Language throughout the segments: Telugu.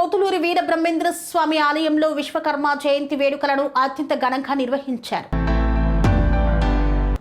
పోతులూరి వీర బ్రహ్మేంద్ర స్వామి ఆలయంలో విశ్వకర్మ జయంతి వేడుకలను అత్యంత ఘనంగా నిర్వహించారు.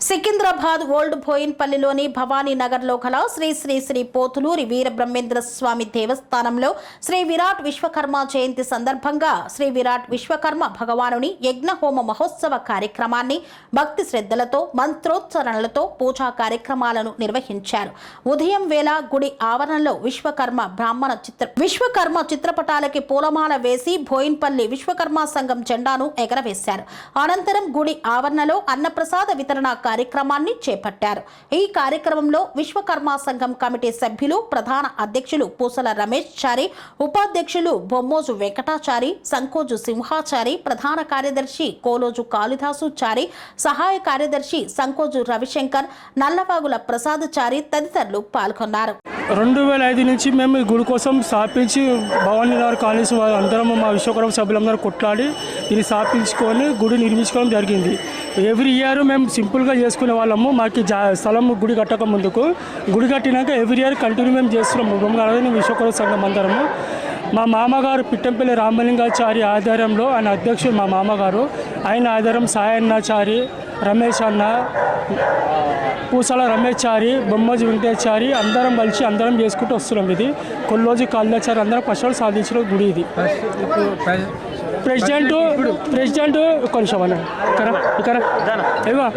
సికింద్రాబాద్ ఓల్డ్ బోయిన్పల్లిలోని భవానీ నగర్లో గల శ్రీ శ్రీ శ్రీ పోతులూరి వీరబ్రహ్మేంద్ర స్వామి దేవస్థానంలో శ్రీ విరాట్ విశ్వకర్మ జయంతి సందర్భంగా శ్రీ విరాట్ విశ్వకర్మ భగవానుని యజ్ఞహోమ మహోత్సవ కార్యక్రమాన్ని భక్తి శ్రద్ధలతో మంత్రోచ్చరణలతో పూజా కార్యక్రమాలను నిర్వహించారు. ఉదయం వేళ గుడి ఆవరణలో విశ్వకర్మ బ్రాహ్మణ చిత్ర విశ్వకర్మ చిత్రపటాలకి పూలమాల వేసి బోయిన్పల్లి విశ్వకర్మ సంఘం జెండాను ఎగరవేశారు. అనంతరం గుడి ఆవరణలో అన్నప్రసాద వితరణ కార్యక్రమాన్ని చేపట్టారు. ఈ కార్యక్రమంలో విశ్వకర్మ సంఘం కమిటీ సభ్యులు ప్రధాన అధ్యక్షులు పూసల రమేష్ చారి ఉపాధ్యక్షులు బొమ్మోజు వెంకటాచారి సంకోజు సింహాచారి ప్రధాన కార్యదర్శి కోలోజు కాళిదాసు చారి సహాయ కార్యదర్శి సంకోజు రవిశంకర్ నల్లవాగుల ప్రసాదచారి తదితరులు పాల్గొన్నారు. రెండు వేల ఐదు నుంచి మేము ఈ గుడి కోసం స్థాపించి భవానీ నగర్ కాలేజ్ వారు అందరం మా విశ్వకరం సభ్యులందరూ కొట్లాడి దీన్ని స్థాపించుకొని గుడి నిర్మించుకోవడం జరిగింది. ఎవ్రీ ఇయర్ మేము సింపుల్గా చేసుకునే వాళ్ళము. మాకు జా స్థలం గుడి కట్టక ముందుకు. గుడి కట్టినాక ఎవ్రీ ఇయర్ కంటిన్యూ మేము చేస్తున్నాము. బ్రహ్మగారు విశ్వకరం సంఘం అందరము. మా మామగారు పిట్టంపల్లి రామలింగాచారి ఆధ్వర్యంలో ఆయన అధ్యక్షుడు మా మామగారు. ఆయన ఆధారం సాయన్నాచారి రమేష్ అన్న పూసల రమేష్ చారి బొమ్మజి వెంకటేశ్వరి అందరం కలిసి అందరం చేసుకుంటూ వస్తున్నాం ఇది. కొల్లోజు కాళ్ళచారి అందరం కష్టాలు సాధించిన గుడి ఇది. ప్రెసిడెంట్ ప్రెసిడెంట్ అన్న. ఇక్కడ ఇక్కడ. ఏవా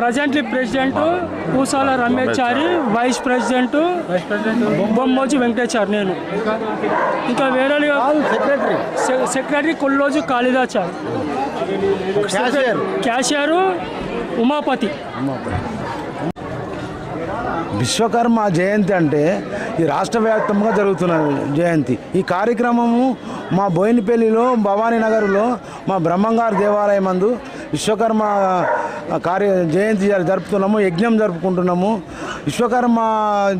presently president Poosala Ramesh Chari vice president Bommoju Venkateshwar నేను. ఇంకా వేరే secretary secretary Kolloju Kalidachari cashier. Umapathi. Vishwakarma Jayanti అంటే ఈ రాష్ట్ర వ్యాప్తంగా జరుగుతున్న జయంతి. ఈ కార్యక్రమము మా బోయినపల్లిలో భవానీ నగర్లో మా బ్రహ్మంగారు దేవాలయం మందు విశ్వకర్మ కార్య జయంతి జరు- జరుపుతున్నాము యజ్ఞం జరుపుకుంటున్నాము. విశ్వకర్మ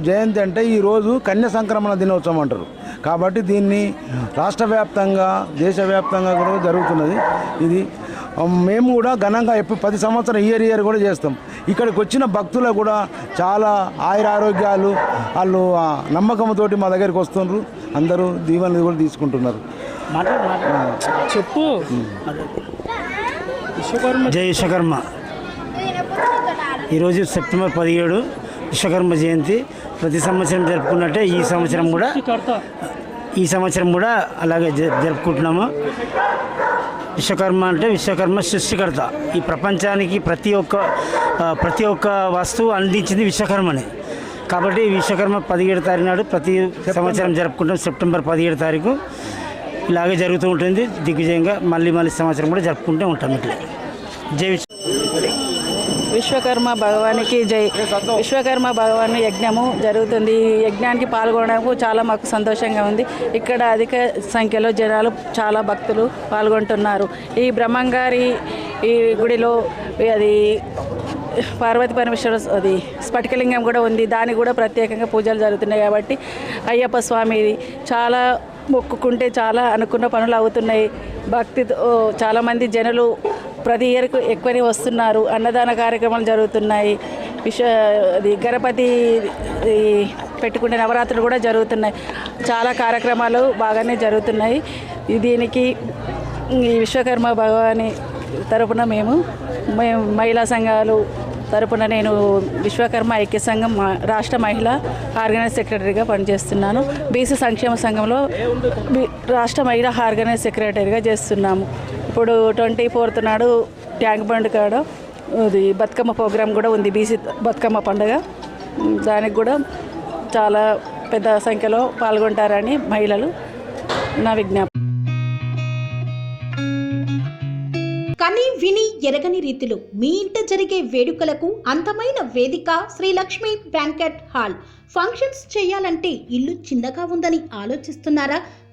జయంతి అంటే ఈరోజు కన్య సంక్రమణ దినోత్సవం అంటారు. కాబట్టి దీన్ని రాష్ట్ర వ్యాప్తంగా దేశవ్యాప్తంగా కూడా జరుగుతున్నది. ఇది మేము కూడా ఘనంగా ఎప్పుడు పది సంవత్సరం ఇయర్ ఇయర్ కూడా చేస్తాం. ఇక్కడికి వచ్చిన భక్తులకు కూడా చాలా ఆయుర ఆరోగ్యాలు వాళ్ళు ఆ నమ్మకంతోటి మా దగ్గరికి వస్తున్నారు అందరూ దీవెనలు కూడా తీసుకుంటున్నారు. చెప్పు. విశ్వకర్మ జై విశ్వకర్మ. ఈరోజు సెప్టెంబర్ పదిహేడు విశ్వకర్మ జయంతి. ప్రతి సంవత్సరం జరుపుకున్నట్టే ఈ సంవత్సరం కూడా ఈ సంవత్సరం కూడా అలాగే జ- జరుపుకుంటున్నాము. విశ్వకర్మ అంటే విశ్వకర్మ సృష్టికర్త. ఈ ప్రపంచానికి ప్రతి ఒక్క ప్రతి ఒక్క వస్తువు అందించింది విశ్వకర్మనే. కాబట్టి విశ్వకర్మ పదిహేడు తారీఖు నాడు ప్రతి సంవత్సరం జరుపుకుంటాం సెప్టెంబర్ పదిహేడు తారీఖు. ఇలాగే జరుగుతూ ఉంటుంది. దిగ్విజయంగా మళ్ళీ మళ్ళీ సంవత్సరం కూడా జరుపుకుంటూ ఉంటాం ఇట్లా. జై విశ్వ విశ్వకర్మ భగవానికి జై. విశ్వకర్మ భగవాన్ యజ్ఞము జరుగుతుంది. ఈ యజ్ఞానికి పాల్గొనడానికి చాలా మాకు సంతోషంగా ఉంది. ఇక్కడ అధిక సంఖ్యలో జనాలు చాలా భక్తులు పాల్గొంటున్నారు. ఈ బ్రహ్మంగారి ఈ గుడిలో అది పార్వతి పరమేశ్వర అది స్ఫటికలింగం కూడా ఉంది. దానికి కూడా ప్రత్యేకంగా పూజలు జరుగుతున్నాయి కాబట్టి అయ్యప్ప స్వామి చాలా మొక్కుకుంటే చాలా అనుకున్న పనులు అవుతున్నాయి. భక్తితో చాలామంది జనులు ప్రతి ఇయర్కు ఎక్కువనే వస్తున్నారు. అన్నదాన కార్యక్రమాలు జరుగుతున్నాయి. విశ్వ అది గణపతి పెట్టుకునే నవరాత్రులు కూడా జరుగుతున్నాయి. చాలా కార్యక్రమాలు బాగానే జరుగుతున్నాయి. దీనికి ఈ విశ్వకర్మ భగవాని తరపున మేము మేము మహిళా సంఘాలు తరపున నేను విశ్వకర్మ ఐక్య సంఘం మా- రాష్ట్ర మహిళా ఆర్గనైజ్ సెక్రటరీగా పనిచేస్తున్నాను. బీసీ సంక్షేమ సంఘంలో రాష్ట్ర మహిళా ఆర్గనైజ్ సెక్రటరీగా చేస్తున్నాము. ఇప్పుడు ట్వంటీ ఫోర్త్ నాడు ట్యాంక్ బండ్ కాడ ఇది బతుకమ్మ ప్రోగ్రాం కూడా ఉంది బీసీ బతుకమ్మ పండుగ. దానికి కూడా చాలా పెద్ద సంఖ్యలో పాల్గొంటారని మహిళలు నా విజ్ఞాపన కని విని ఎరగని రీతిలో మీ ఇంట జరిగే వేడుకలకు అందమైన వేదిక Shri Lakshmi banquet hall. Functions చేయాలంటే ఇల్లు చిన్నగా ఉందని ఆలోచిస్తున్నారా?